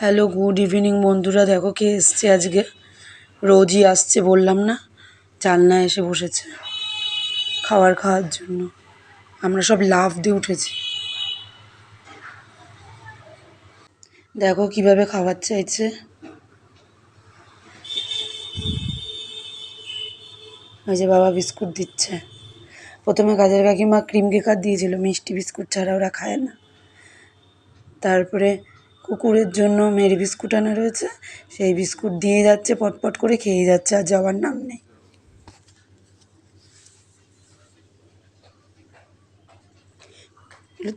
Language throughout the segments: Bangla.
হ্যালো গুড ইভিনিং বন্ধুরা। দেখো কে এসছে আজকে। রোজই আসছে, বললাম না। জানলায় এসে বসেছে খাবার খাওয়ার জন্য। আমরা সব লাফ দিয়ে উঠেছি। দেখো কীভাবে খাবার চাইছে। ওই যে বাবা বিস্কুট দিচ্ছে। প্রথমে কাজের কাকিমা ক্রিম কেকার দিয়েছিল। মিষ্টি বিস্কুট ছাড়া ওরা খায় না। তারপরে কুকুরের জন্য মেরি বিস্কুট আনা রয়েছে। সেই বিস্কুট দিয়ে যাচ্ছে, পটপট করে খেয়ে যাচ্ছে আর যাওয়ার নাম নেই।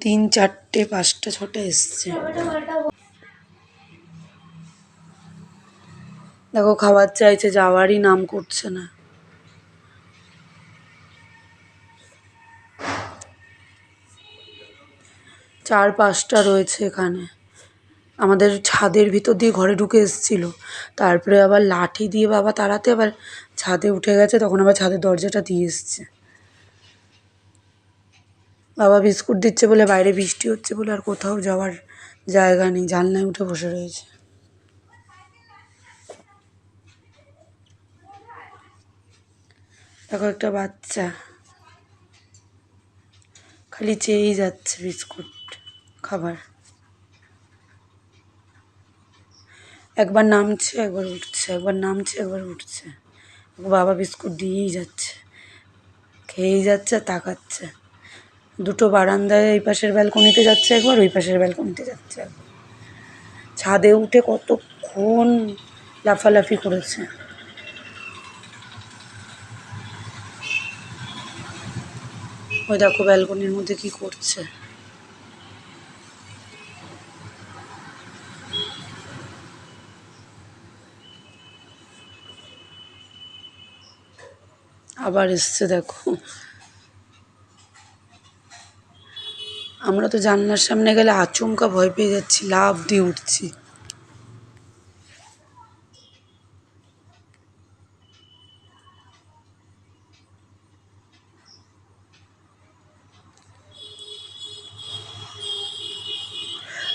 তিন, চারটে, পাঁচটা, ছটা এসছে। দেখো, খাবার চাইছে, যাওয়ারই নাম করছে না। চার, পাঁচটা রয়েছে এখানে। আমাদের ছাদের ভিতর দিয়ে ঘরে ঢুকে এসেছিল। তারপরে আবার লাঠি দিয়ে বাবা তাড়াতে আবার ছাদে উঠে গেছে, তখন আবার ছাদের দরজাটা দিয়ে এসছে। বাবা বিস্কুট দিচ্ছে বলে বাইরে বৃষ্টি হচ্ছে বলে আর কোথাও যাওয়ার জায়গা নেই, জানলায় উঠে বসে রয়েছে। দেখো একটা বাচ্চা, খালি চেয়েই যাচ্ছে বিস্কুট খাবার। একবার নামছে, একবার উঠছে, একবার নামছে, একবার উঠছে। বাবা বিস্কুট দিয়েই যাচ্ছে, খেয়েই যাচ্ছে, তাকাচ্ছে। দুটো বারান্দায় এই পাশের ব্যালকনিতে যাচ্ছে একবার, ওই পাশের ব্যালকনিতে যাচ্ছে একবার। ছাদে উঠে কতক্ষণ লাফালাফি করেছে। ওই দেখো ব্যালকনির মধ্যে কি করছে। আবার এসছে, দেখো। আমরা তো জানলার সামনে গেলে আচমকা ভয় পেয়ে যাচ্ছি, লাফ দিয়ে উঠছি।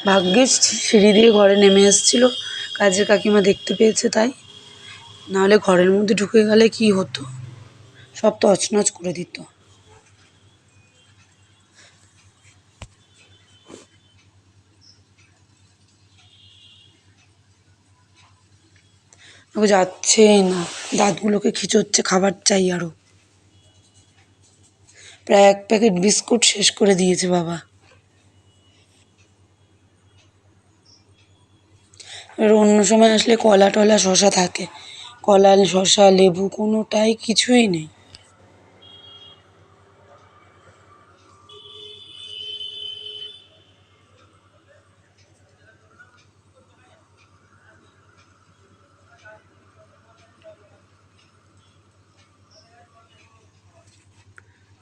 ভাগ্যিস সিঁড়ি দিয়ে ঘরে নেমে এসেছিল। কাজের কাকিমা দেখতে পেয়েছে তাই। নাহলে ঘরের মধ্যে ঢুকে গেলে কি হতো? সব তছনছ করে দিত। যাচ্ছে না। দাঁতগুলোকে খিচোচ্ছে, খাবার চাই আরও প্রায় এক প্যাকেট বিস্কুট শেষ করে দিয়েছে বাবা। আর অন্য সময় আসলে কলা টলা শশা থাকে। কলা, শশা, লেবু কোনোটাই কিছুই নেই।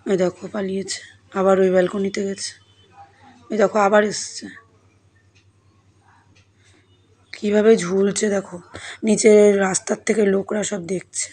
এই দেখো পালিয়েছে, আবার ওই ব্যালকনিতে গেছে। এই দেখো আবার এসছে। কীভাবে ঝুলছে দেখো, নিচের রাস্তার থেকে লোকরা সব দেখছে।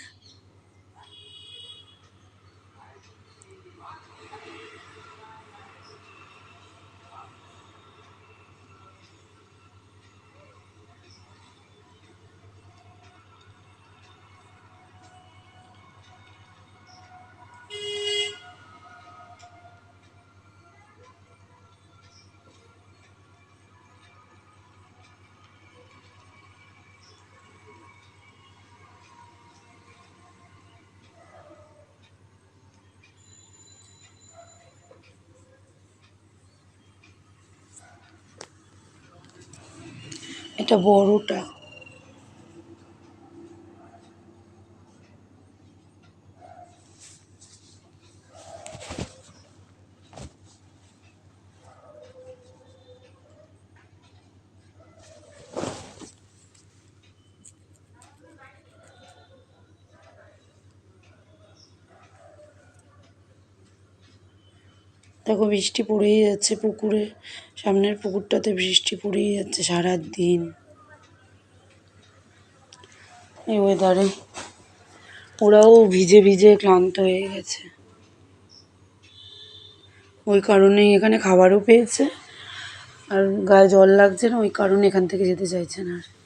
এটা বড়টা। দেখো বৃষ্টি পড়েই যাচ্ছে পুকুরে। সামনের পুকুরটাতে বৃষ্টি পড়েই যাচ্ছে সারা দিন এই ওয়েদারে ওরাও ভিজে ভিজে ক্লান্ত হয়ে গেছে। ওই কারণেই এখানে খাবারও পেয়েছে। আর গায়ে জল লাগছে না, ওই কারণে এখান থেকে যেতে চাইছে না আর।